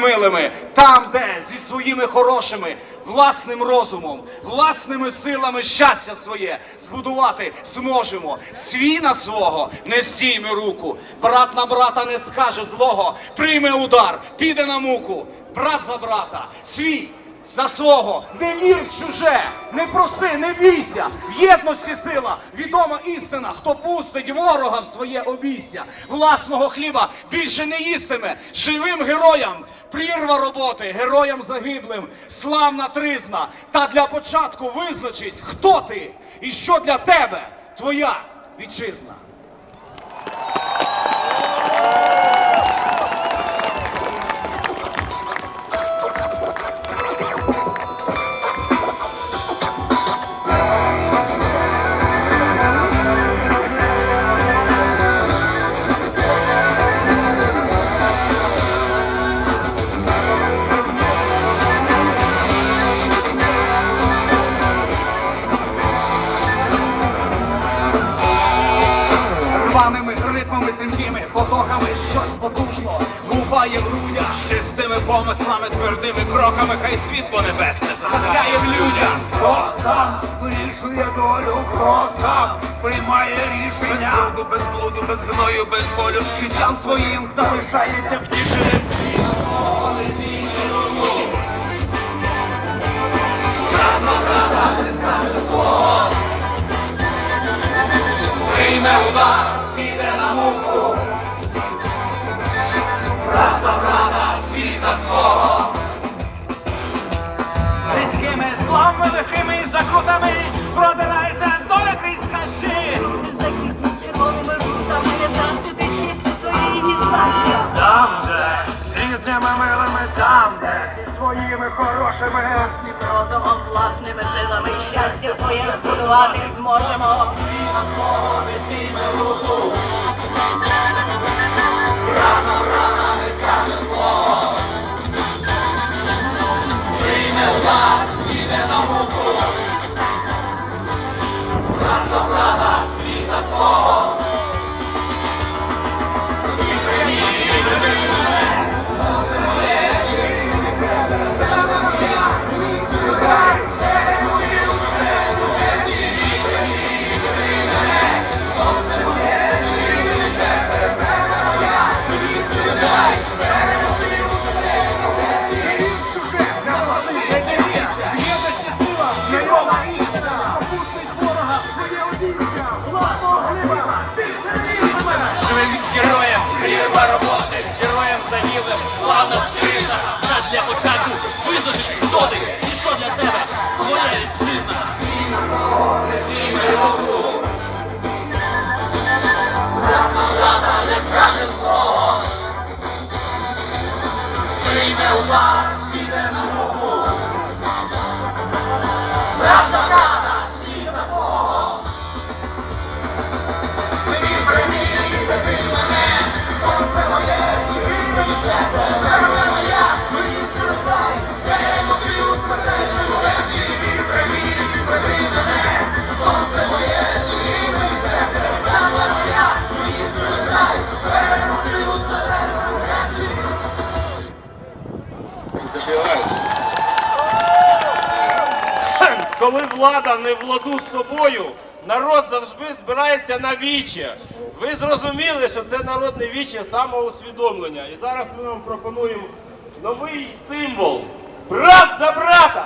милими, там, де зі своїми хорошими, власним розумом, власними силами щастя своє збудувати зможемо. Свій на свого не стійме руку, брат на брата не скаже злого, прийме удар, піде на муку, брат за брата, свій. За свого, не вір чуже, не проси, не бійся, в єдності сила, відома істина, хто пустить ворога в своє обійстя, власного хліба більше не їстиме, живим героям. Прірва роботи, героям загиблим, славна тризна. Та для початку визначись, хто ти і що для тебе твоя вітчизна. Чистими помислами, твердими кроками, хай світло небесне засяє в людях. Хто сам вирішує долю, хто сам приймає рішення, Без блуду, без блуду, без гною, без болю, життям своїм залишається втішеним. Своїми хорошими. І продумом власними силами щастя своє збудувати зможемо. em meu lar. Коли влада не владу з собою, народ завжди збирається на віче. Ви зрозуміли, що це народне віче самоусвідомлення. І зараз ми вам пропонуємо новий символ. Брат за брата!